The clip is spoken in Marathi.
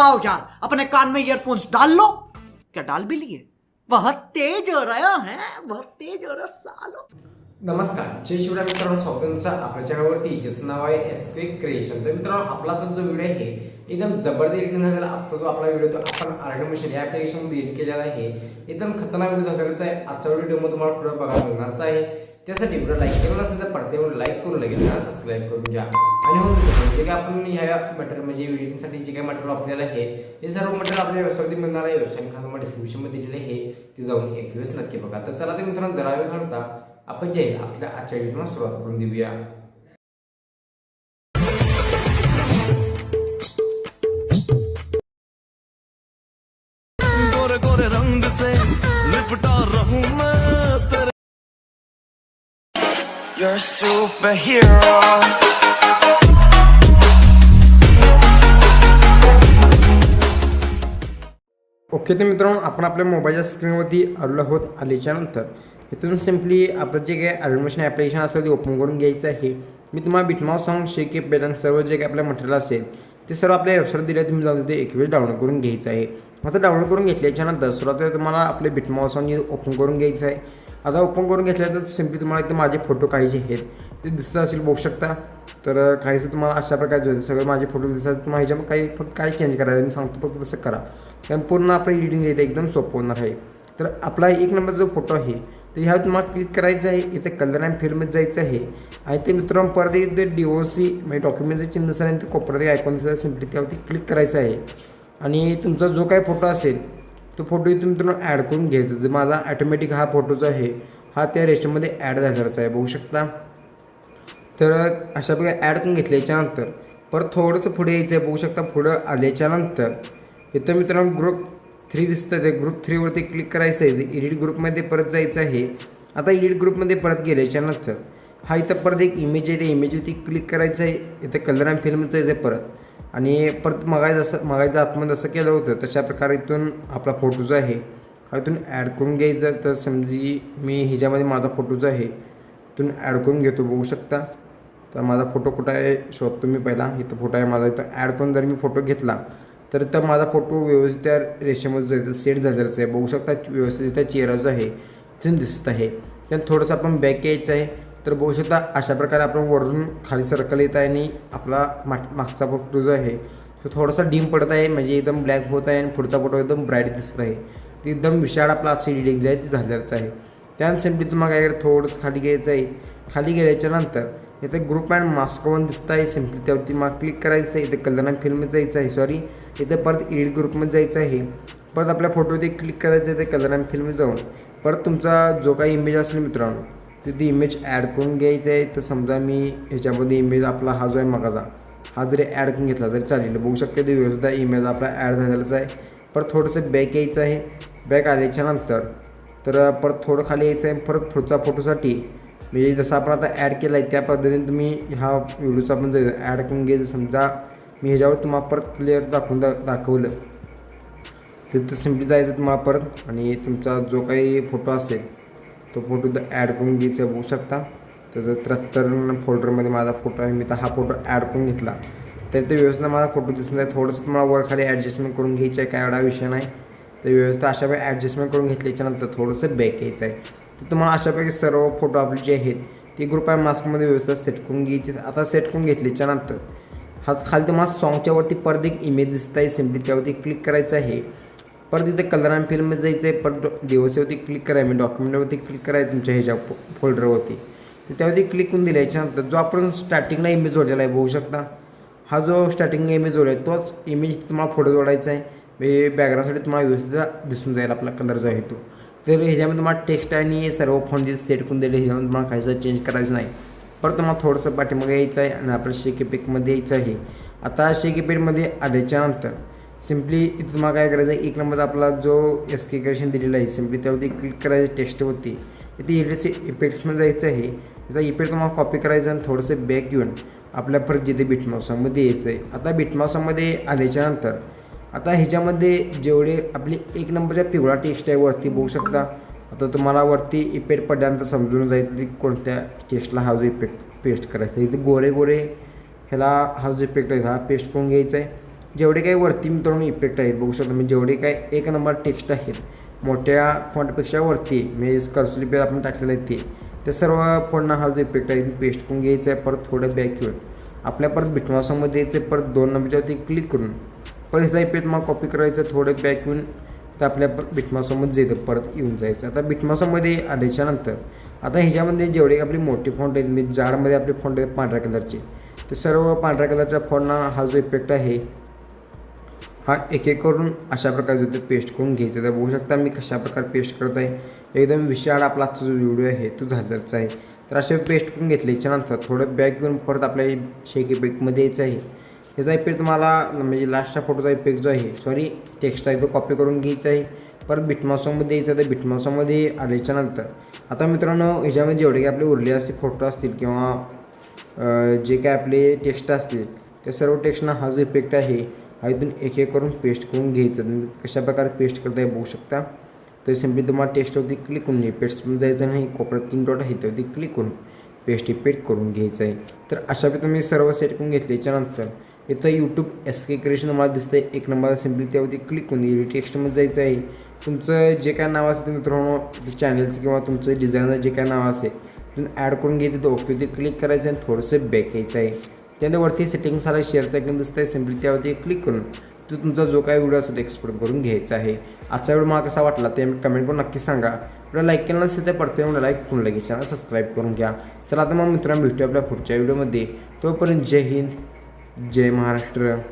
आओ यार अपने कान में ईयरफोन्स डाल लो। क्या डाल भी लिए? बहुत तेज हो रहा है बहुत तेज हो रहा सालो। नमस्कार जय शिवराय मित्रांनो स्वागतांचा आपल्या चॅनलवरती. ज्याचं नाव आहे एस के क्रिएशन तर मित्रांनो आपलाचा जो व्हिडिओ आहे एकदम जबरदस्त झालेला आजचा जो आपला व्हिडिओ तो आपण आर्टिफिशियल या ॲप्लिकेशनमध्ये एडिट केलेला आहे. एकदम खतरनाक व्हिडिओ झालेलाच आहे. आजचा व्हिडिओ मग तुम्हाला पुढे बघायला मिळणारच आहे. त्यासाठी व्हिडिओ लाईक केलेला नसेल तर पडते म्हणून लाईक करू लगेच ना सबस्क्राईब करून घ्या. आणि होऊन जे काही आपण ह्या मटेरियल म्हणजे एडिटिंगसाठी जे काही मटेरियल आपल्याला आहे हे सर्व मटेरियल आपल्या व्यवसायावरती मिळणार आहे. व्यवसाय खातं डिस्क्रिप्शनमध्ये दिलेले हे ते जाऊन एक दिवस नक्की बघा. तर चला ते मित्रांनो जरा वेळ काढता आपण जे आपल्या आजच्या व्हिडिओला सुरुवात करून देऊया. You're a superhero. ओके तर मित्रांनो आपण आपल्या मोबाईलच्या स्क्रीनवरती आलेलो आहोत आल्याच्यानंतर इथून सिम्पली आपलं जे काही ॲडमिशन ॲप्लिकेशन असेल ते ओपन करून घ्यायचं आहे. मी तुम्हाला बिटमाव सॉंग शेक पेलन सर्व जे काही आपलं मटेरियल असेल ते सर्व आपल्या वेबसाईट दिले तुम्ही जाऊन तिथे एक वेळेस डाउनलोड करून घ्यायचं आहे. आता डाउनलोड करून घेतल्याच्यानंतर सुरुवातीला तुम्हाला आपले बिटमाव सॉंग ओपन करून घ्यायचं आहे. आता ओपन करून घेतल्यानंतर सिम्पली तुम्हाला इथे माझे फोटो काही जे आहेत. ते दिसत असेल बघू शकता. तर काहीसं तुम्हाला अशा प्रकारे जो सगळे माझे फोटो दिसतात तुम्हाला ह्याच्यामध्ये काही फक्त काही चेंज करायचं मी सांगतो. फक्त तसं करा. कारण पूर्ण आपलं एडिटिंग आहे एकदम सोपं होणार आहे. तर आपला एक नंबर जो फोटो आहे तर ह्यावर तुम्हाला क्लिक करायचं आहे. इथे कलर अँड फिल्ममध्ये जायचं आहे. आणि ते मित्रांनो परत इथे डी ओ सी म्हणजे डॉक्युमेंटचं चिन्ह असेल आणि ते कोपऱ्यात आयकॉन दिसत सिम्पली त्यावरती क्लिक करायचं आहे. आणि तुमचा जो काही फोटो असेल तो फोटो इथून मित्रांनो ॲड करून घ्यायचा. जर माझा ॲटोमॅटिक हा फोटो जो आहे हा त्या रेशोमध्ये ॲड झालेलाच आहे. बघू शकता? तर अशा प्रकारे ॲड करून घेतल्याच्यानंतर परत थोडंसं पुढे यायचं आहे. बघू शकता पुढं आल्याच्यानंतर इथं मित्रांनो ग्रुप थ्री दिसतं ते ग्रुप थ्रीवरती क्लिक करायचं आहे. एडिट ग्रुपमध्ये परत जायचं आहे. आता एडिट ग्रुपमध्ये परत गेल्याच्यानंतर हा इथं परत एक इमेज आहे. त्या इमेजवरती क्लिक करायचं आहे. इथं कलर अँड फिल्म जायचं आहे परत. आणि परत मगाय जसं मगायचं आतमध्ये जसं केलं होतं तशा प्रकारे इथून आपला फोटो जो आहे हा इथून ॲड करून घ्यायचा. तर समजी मी ह्याच्यामध्ये माझा फोटो जो आहे इथून ॲड करून घेतो. बघू शकता. तर माझा फोटो कुठं आहे शोधतो मी पहिला. इथं फोटो आहे माझा. इथं ॲड करून जर मी फोटो घेतला तर इथं माझा फोटो व्यवस्थित त्या रेषेमध्ये जायचं सेट झालेलाच आहे. बघू शकता व्यवस्थित त्या चेहरा जो आहे तिथून दिसत आहे. त्यात थोडंसं आपण बॅक यायचं आहे. तर बघू शकता अशा प्रकारे आपण वरून खाली सर्कल येत आहे आणि आपला माग मागचा फोटो जो आहे तो थोडासा डीम पडत आहे म्हणजे एकदम ब्लॅक होत आहे आणि पुढचा फोटो एकदम ब्राईट दिसत आहे. ते एकदम विशाळ आपला अशी एडिटिंग जे आहे ती झाल्याचं आहे. त्यानंतर सिम्पली तुम्हाला काय करायचं थोडंसं खाली घ्यायचं आहे. खाली गेल्याच्यानंतर इथे ग्रुप अँड मास्क वन दिसत आहे. सिम्पली त्यावरती मग क्लिक करायचं आहे. इथे कलर अँड फिल्ममध्ये जायचं आहे. सॉरी इथे परत एडिट ग्रुपमध्ये जायचं आहे. परत आपल्या फोटोवरती क्लिक करायचं आहे. ते कलर अँड जाऊन. परत तुमचा जो काही इमेज असेल मित्रांनो तिथे इमेज ॲड करून घ्यायचं आहे. तर समजा मी ह्याच्यामध्ये इमेज आपला हा जो आहे मगाचा हा जरी ॲड करून घेतला तरी चालेल. बघू शकते ते व्यवस्थित इमेज आपला ॲड झालेलाच आहे. परत थोडंसं बॅक यायचं आहे. बॅक आल्याच्यानंतर तर परत थोडं खाली यायचं आहे. परत पुढचा फोटोसाठी म्हणजे जसं आपण आता ॲड केला आहे त्या पद्धतीने तुम्ही ह्या व्हिडिओचा आपण जर ॲड करून घ्यायचं समजा मी ह्याच्यावर तुम्हाला परत क्लिअर दाखवून दा दाखवलं. तिथं सिम्पली जायचं तुम्हाला परत आणि तुमचा जो काही फोटो असेल तो फोटो तर ॲड करून घ्यायचा बघू शकता. तर त्र्याहत्तर फोल्डरमध्ये माझा फोटो आहे मी तर हा फोटो ॲड करून घेतला. तर ते व्यवस्थित माझा फोटो दिसून आहे थोडंसं तुम्हाला वर खाली ॲडजस्टमेंट करून घ्यायचं आहे काय एवढा विषय नाही. तर व्यवस्थित अशा वेळी ॲडजस्टमेंट करून घेतल्याच्यानंतर थोडंसं बॅक यायचं आहे. तर तुम्हाला अशापैकी सर्व फोटो आपले जे आहेत ते ग्रुप आहे मास्कमध्ये व्यवस्थित सेट करून घ्यायचे. आता सेट करून घेतल्याच्यानंतर हा खाली तुम्हाला सॉंगच्यावरती परत एक इमेज दिसत आहे सिम्पली त्यावरती क्लिक करायचं आहे. परत इथे कलर अँड फिल्ममध्ये जायचं आहे परत डिओसीवरती क्लिक कराय मी डॉक्युमेंटवरती क्लिक करायचं तुमच्या ह्याच्या फोल्डरवरती तर त्यावरती क्लिक करून दिल्याच्यानंतर जो आपण स्टार्टिंगला इमेज जोडलेला आहे बघू शकता. हा जो स्टार्टिंगला इमेज जोडला आहे तोच इमेज तुम्हाला फोटो जोडायचा आहे. म्हणजे बॅकग्राऊंडसाठी तुम्हाला व्यवस्थित दिसून जाईल आपला कलर जो आहे तो. तर ह्याच्यामध्ये तुम्हाला टेक्स्ट आणि सर्व फोन जे सेट करून दिले ह्याच्यामध्ये तुम्हाला काहीच चेंज करायचं नाही. परत तुम्हाला थोडंसं पाठीमागे यायचं आहे आणि आपल्या शेकेपेकमध्ये यायचं आहे. आता शेकेपेकमध्ये आल्याच्यानंतर सिम्पली इथं तुम्हाला काय करायचं आहे एक नंबर आपला जो एस के क्रिएशन दिलेला आहे सिम्पली त्यावरती क्लिक करायचं होती. इथे इलेक्ट्रिक इफेक्ट्समध्ये जायचं आहे. त्याचा इफेक्ट तुम्हाला कॉपी करायचं आणि थोडंसं बॅक घेऊन आपल्या परत जिथे बिटमाउसामध्ये यायचं आहे आता बिटमाउसामध्ये आल्याच्यानंतर आता ह्याच्यामध्ये जेवढे आपली एक नंबरचा पिवळा टेस्ट आहे वरती बघू शकता. आता तुम्हाला वरती इफेक्ट पडल्यानंतर समजून जाईल की कोणत्या टेस्टला हा जो इफेक्ट पेस्ट करायचा आहे. इथे गोरे गोरे ह्याला हा जो इफेक्ट आहे हा पेस्ट करून घ्यायचा आहे. जेवढे काही वरती मित्रांनो इफेक्ट आहेत बघू शकतो म्हणजे जेवढे काही एक नंबर टेक्स्ट आहेत मोठ्या फॉन्टपेक्षा वरती म्हणजे कर्सुली पेज आपण टाकलेलं आहे ते ते सर्व फोडणं हा जो इफेक्ट आहे पेस्ट करून घ्यायचा आहे परत थोडं बॅक येऊन. आपल्या परत बिटमासामध्ये यायचं आहे परत दोन नंबरच्यावरती क्लिक करून. परत ह्याचा इफेक्ट मग कॉपी करायचं थोडं बॅक येऊन तर आपल्या बिटमासामध्ये जायचं परत येऊन जायचं आता बिटमासामध्ये आल्याच्यानंतर आता ह्याच्यामध्ये जेवढे आपली मोठे फॉन्ट आहेत म्हणजे जाडमध्ये आपले फॉन्ट आहेत पांढऱ्या कलरचे ते सर्व पांढऱ्या कलरच्या फॉन्टना हा जो इफेक्ट आहे हा एक एक करून अशा प्रकारे ते पेस्ट करून घ्यायचं तर बघू शकता मी कशा प्रकारे पेस्ट करत आहे. एकदम विशाळ आपला आजचा जो व्हिडिओ आहे तो झाल्याचा आहे. तर असे पेस्ट करून घेतले याच्यानंतर थोडं बॅक घेऊन परत आपल्या शेक इफेक्टमध्ये यायचं आहे. याचा इफेक्ट तुम्हाला म्हणजे लास्टच्या फोटोचा इफेक्ट जो आहे सॉरी टेक्स्ट आहे तो कॉपी करून घ्यायचा आहे. परत बिटमासोमध्ये यायचं तर बिटमासोमध्ये आल्याच्यानंतर आता मित्रांनो ह्याच्यामध्ये जेवढे काही आपले उरले असतील फोटो असतील किंवा जे काय आपले टेक्स्ट असतील त्या सर्व टेक्स्टना हा जो इफेक्ट आहे हा इथून एक एक करून पेस्ट करून घ्यायचं. तुम्ही कशा प्रकारे पेस्ट करता बघू शकता. तर सिम्पली तुम्हाला टेस्टवरती क्लिक करून पेस्टमध्ये जायचं नाही. कोपऱ्यात तीन डॉट आहे त्यावरती क्लिक करून पेस्ट इफेक्ट करून घ्यायचं आहे. तर अशा प्रकारे तुम्ही सर्व सेट करून घेतल्याच्यानंतर इथं यूट्यूब एस के क्रिएशन दिसतं आहे एक नंबर सिम्पली त्यावरती क्लिक करून टेक्स्टमध्ये जायचं आहे. तुमचं जे काय नाव असेल मित्रांनो चॅनलचं किंवा तुमचं डिझायनर जे काय नाव असेल तुम्ही ॲड करून घ्यायचं तर ओके ते क्लिक करायचं आणि थोडंसं बॅक यायचं आहे. त्यानंतर वरती सारा शेअरचं शेअरचा ऐकून दिसतं आहे सिम्पली त्यावरती क्लिक करून तो तुमचा जो काय व्हिडिओ असतो तो एक्सपोर्ट करून घ्यायचा आहे. आजचा व्हिडिओ मला कसा वाटला ते कमेंट करून नक्की सांगा. आपल्याला लाईक केलं नसेल तर परत म्हणून लाईक करून लगेच चॅनल सबस्क्राईब करून घ्या. चला आता मग मित्रांनो भेटूया आपल्या पुढच्या व्हिडिओमध्ये तोपर्यंत जय हिंद जय महाराष्ट्र.